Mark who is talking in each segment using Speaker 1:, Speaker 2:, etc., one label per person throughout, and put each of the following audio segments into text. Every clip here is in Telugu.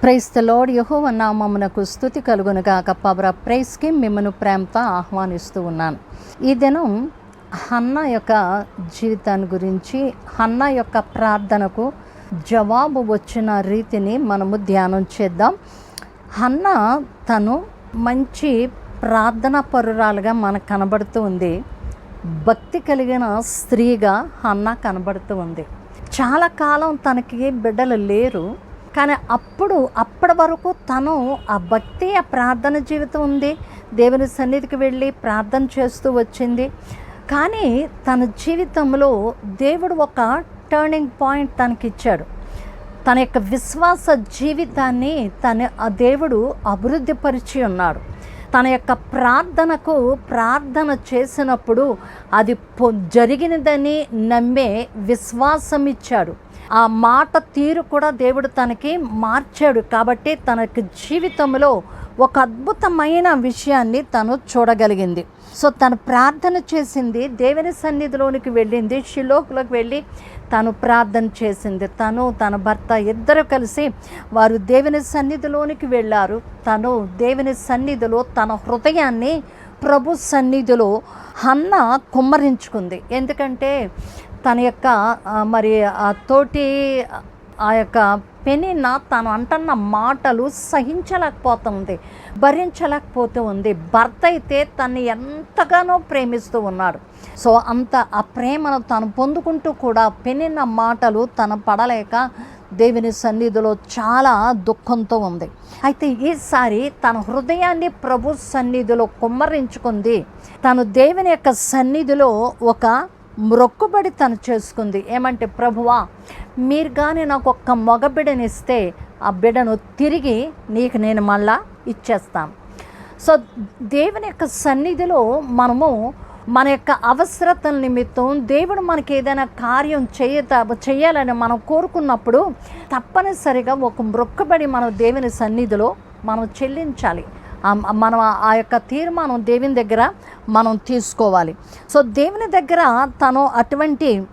Speaker 1: ప్రైస్ ద లార్డ్ యహోవ నామమునకు స్థుతి కలుగునుగాక పవర్ ఆఫ్ ప్రైస్కి మిమ్మను ప్రేమతో ఆహ్వానిస్తూ ఉన్నాను. ఈ దినం హన్న యొక్క జీవితాన్ని గురించి హన్న యొక్క ప్రార్థనకు జవాబు వచ్చిన రీతిని మనము ధ్యానం చేద్దాం. హన్న తను మంచి ప్రార్థనా పరురాలుగా మనకు కనబడుతూ ఉంది. భక్తి కలిగిన స్త్రీగా హన్న కనబడుతూ ఉంది. చాలా కాలం తనకి బిడ్డలు లేరు. కానీ అప్పుడు అప్పటి వరకు తను ఆ భక్తి ఆ ప్రార్థన జీవితం ఉంది. దేవుని సన్నిధికి వెళ్ళి ప్రార్థన చేస్తూ వచ్చింది. కానీ తన జీవితంలో దేవుడు ఒక టర్నింగ్ పాయింట్ తనకిచ్చాడు. తన యొక్క విశ్వాస జీవితాన్ని తన ఆ దేవుడు అభివృద్ధిపరిచి ఉన్నాడు. తన యొక్క ప్రార్థనకు ప్రార్థన చేసినప్పుడు అది పొ జరిగినదని నమ్మే విశ్వాసం ఇచ్చాడు ఆ మాట తీరు కూడా దేవుడు తనకి మార్చాడు కాబట్టి తనకి జీవితంలో ఒక అద్భుతమైన విషయాన్ని తను చూడగలిగింది. సో తను ప్రార్థన చేసింది దేవుని సన్నిధిలోనికి వెళ్ళింది షిలోకులకు వెళ్ళి తను ప్రార్థన చేసింది. తను తన భర్త ఇద్దరు కలిసి వారు దేవుని సన్నిధిలోనికి వెళ్ళారు. తను దేవుని సన్నిధిలో తన హృదయాన్ని ప్రభు సన్నిధిలో హన్న కుమ్మరించుకుంది. ఎందుకంటే తన యొక్క మరి ఆ తోటి ఆ యొక్క పెనిన తను అంటున్న మాటలు సహించలేకపోతుంది భరించలేకపోతూ ఉంది భర్త అయితే తన్ని ఎంతగానో ప్రేమిస్తూ ఉన్నాడు. సో అంత ఆ ప్రేమను తను పొందుకుంటూ కూడా పెనిన మాటలు తను పడలేక దేవుని సన్నిధిలో చాలా దుఃఖంతో ఉంది. అయితే ఈసారి తన హృదయాన్ని ప్రభు సన్నిధిలో కుమ్మరించుకుంది. తను దేవుని యొక్క సన్నిధిలో ఒక మ్రొక్కుబడి తను చేసుకుంది. ఏమంటే ప్రభువా మీరు కానీ నాకు ఒక్క మగ బిడ్డనిస్తే ఆ బిడ్డను తిరిగి నీకు నేను మళ్ళా ఇచ్చేస్తాను సో దేవుని యొక్క సన్నిధిలో మనము మన యొక్క అవసరతల నిమిత్తం దేవుడు మనకి ఏదైనా కార్యం చేయత చేయాలని మనం కోరుకున్నప్పుడు తప్పనిసరిగా ఒక మృక్కబడి మనం దేవుని సన్నిధిలో మనం చెల్లించాలి. మనం ఆ యొక్క తీర్మానం దేవుని దగ్గర మనం తీసుకోవాలి. సో దేవుని దగ్గర తను అటువంటి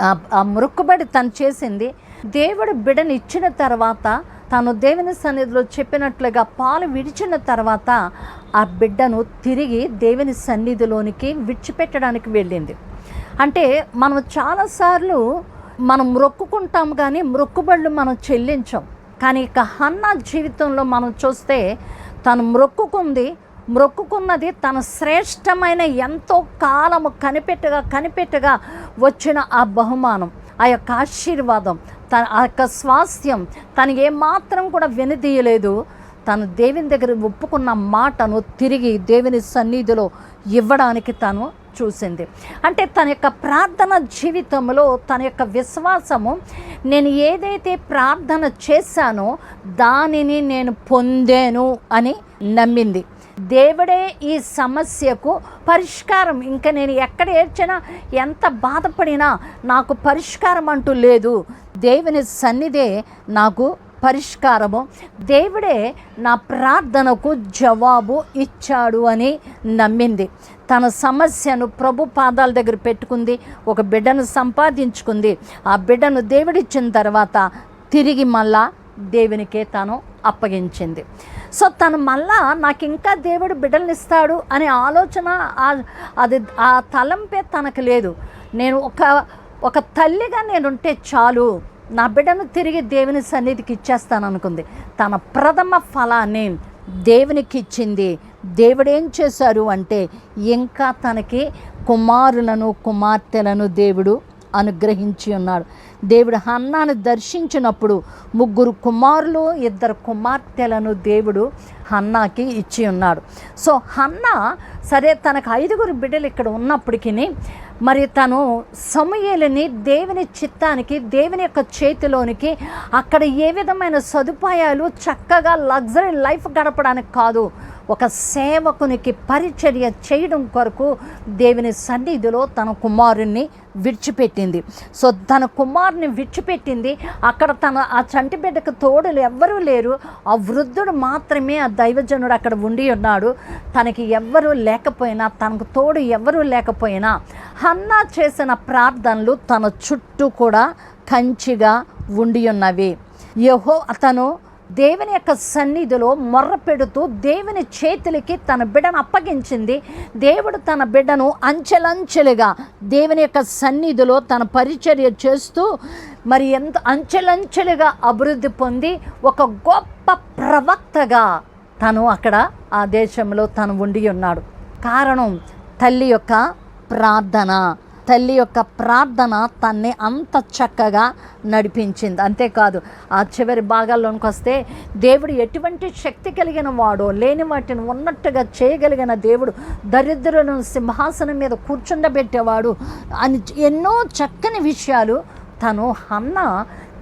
Speaker 1: ఆ- ఆ మొక్కుబడి తను చేసింది. దేవుడు బిడ్డని ఇచ్చిన తర్వాత తను దేవుని సన్నిధిలో చెప్పినట్లుగా పాలు విడిచిన తర్వాత ఆ బిడ్డను తిరిగి దేవుని సన్నిధిలోనికి విడిచిపెట్టడానికి వెళ్ళింది. అంటే మనం చాలాసార్లు మనం మొక్కుకుంటాం కానీ మొక్కుబడులు మనం చెల్లించం. కానీ ఇక హన్న జీవితంలో మనం చూస్తే తను మొక్కుకుంది మొక్కుకున్నది తన శ్రేష్టమైన ఎంతో కాలము కనిపెట్టగా కనిపెట్టగా వచ్చిన ఆ బహుమానం ఆ యొక్క ఆశీర్వాదం తన ఆ యొక్క స్వాస్థ్యం. తను ఏమాత్రం కూడా వెనుదీయలేదు. తను దేవుని దగ్గర ఒప్పుకున్న మాటను తిరిగి దేవుని సన్నిధిలో ఇవ్వడానికి తను చూసింది. అంటే తన యొక్క ప్రార్థన జీవితంలో తన యొక్క విశ్వాసము నేను ఏదైతే ప్రార్థన చేశానో దానిని నేను పొందాను అని నమ్మింది. దేవుడే ఈ సమస్యకు పరిష్కారం. ఇంకా నేను ఎక్కడ ఏడ్చినా ఎంత బాధపడినా నాకు పరిష్కారం అంటూ లేదు. దేవుని సన్నిధే నాకు పరిష్కారము. దేవుడే నా ప్రార్థనకు జవాబు ఇచ్చాడు అని నమ్మింది. తన సమస్యను ప్రభు పాదాల దగ్గర పెట్టుకుంది. ఒక బిడ్డను సంపాదించుకుంది. ఆ బిడ్డను దేవుడిచ్చిన తర్వాత తిరిగి మళ్ళా దేవునికే తాను అప్పగించింది. సో తను మళ్ళా నాకు ఇంకా దేవుడు బిడ్డలనిస్తాడు అనే ఆలోచన అది ఆ తలంపే తనకు లేదు. నేను ఒక ఒక తల్లిగా నేనుంటే చాలు నా బిడ్డను తిరిగి దేవుని సన్నిధికి ఇచ్చేస్తాను అనుకుంది తన ప్రథమ ఫలాన్ని దేవునికి ఇచ్చింది దేవుడు ఏం చేశారు అంటే ఇంకా తనకి కుమారులను కుమార్తెలను దేవుడు అనుగ్రహించి ఉన్నాడు. దేవుడు హన్నాను దర్శించినప్పుడు ముగ్గురు కుమారులు ఇద్దరు కుమార్తెలను దేవుడు హన్నాకి ఇచ్చి ఉన్నాడు. సో హన్నా సరే తనకు ఐదుగురు బిడ్డలు ఇక్కడ ఉన్నప్పటికీ మరి తను సమయలని దేవుని చిత్తానికి దేవుని యొక్క చేతిలోనికి అక్కడ ఏ విధమైన సదుపాయాలు చక్కగా లగ్జరీ లైఫ్ గడపడానికి కాదు ఒక సేవకునికి పరిచర్య చేయడం కొరకు దేవుని సన్నిధిలో తన కుమారుణ్ణి విడిచిపెట్టింది. సో తన కుమారుని విడిచిపెట్టింది. అక్కడ తన ఆ చంటి బిడ్డకు తోడులు ఎవ్వరూ లేరు. ఆ వృద్ధుడు మాత్రమే ఆ దైవజనుడు అక్కడ ఉండి ఉన్నాడు. తనకి ఎవ్వరూ లేకపోయినా తనకు తోడు ఎవ్వరూ లేకపోయినా హన్నా చేసిన ప్రార్థనలు తన చుట్టూ కూడా కంచిగా ఉండి ఉన్నవి. యహో అతను దేవుని యొక్క సన్నిధిలో మొర్ర పెడుతూ దేవుని చేతులకి తన బిడ్డను అప్పగించింది. దేవుడు తన బిడ్డను అంచెలంచెలుగా దేవుని యొక్క సన్నిధిలో తన పరిచర్య చేస్తూ మరి ఎంత అంచెలంచెలుగా అభివృద్ధి పొంది ఒక గొప్ప ప్రవక్తగా తను అక్కడ ఆ దేశంలో తను ఉండి ఉన్నాడు. కారణం తల్లి యొక్క ప్రార్థన. తల్లి యొక్క ప్రార్థన తన్ని అంత చక్కగా నడిపించింది. అంతేకాదు ఆ చివరి భాగాల్లోనికి వస్తే దేవుడు ఎటువంటి శక్తి కలిగిన వాడో లేని వాటిని ఉన్నట్టుగా చేయగలిగిన దేవుడు దరిద్రులను సింహాసనం మీద కూర్చుండబెట్టేవాడు అని ఎన్నో చక్కని విషయాలు తను హన్న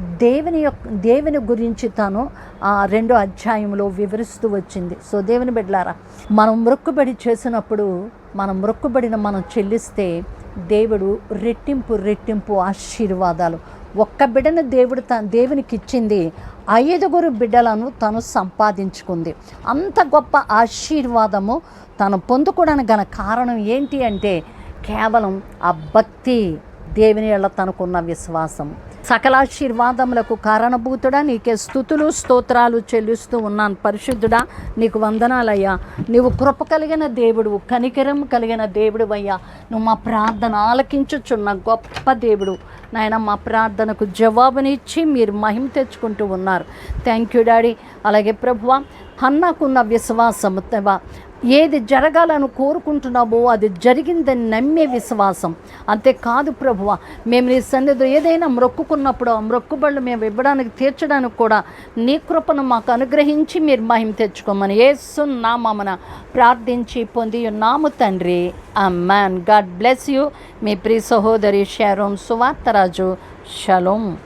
Speaker 1: దేవుని యొక్క దేవుని గురించి తను ఆ రెండో అధ్యాయంలో వివరిస్తూ వచ్చింది. సో దేవుని బిడ్డలారా మనం మొక్కుబడి చేసినప్పుడు మనం మొక్కుబడిన మనం చెల్లిస్తే దేవుడు రెట్టింపు రెట్టింపు ఆశీర్వాదాలు. ఒక్క బిడ్డను దేవుడు తన దేవునికి ఇచ్చింది ఐదుగురు బిడ్డలను తను సంపాదించుకుంది. అంత గొప్ప ఆశీర్వాదము తను పొందుకోవడానికి గల కారణం ఏంటి అంటే కేవలం ఆ భక్తి దేవుని వల్ల తనకున్న విశ్వాసం. సకలాశీర్వాదములకు కారణభూతుడా. నీకే స్థుతులు స్తోత్రాలు చెల్లిస్తూ ఉన్నాను. పరిశుద్ధుడా నీకు వందనాలయ్యా. నీవు కృప కలిగిన దేవుడు కనికరం కలిగిన దేవుడు అయ్యా నువ్వు మా ప్రార్థన ఆలకించుచున్న గొప్ప దేవుడు. నాయన మా ప్రార్థనకు జవాబునిచ్చి మీరు మహిమ తెచ్చుకుంటూ ఉన్నారు. Thank you daddy. అలాగే ప్రభువ హన్నాకున్న విశ్వాసం దేవా ఏది జరగాలని కోరుకుంటున్నామో అది జరిగిందని నమ్మే విశ్వాసం. అంతేకాదు ప్రభువ మేము నీ సన్నిధిలో ఏదైనా మ్రొక్కుకున్నప్పుడు ఆ మొక్కుబళ్ళు మేము ఇవ్వడానికి తీర్చడానికి కూడా నీ కృపను మాకు అనుగ్రహించి మీరు మహిమ తెచ్చుకోమని ఏసు నామన ప్రార్థించి పొంది నాము తండ్రి. మ్యాన్ గాడ్ బ్లెస్ యూ మీ ప్రియ సహోదరి షారోన్ సువార్తరాజు షలోం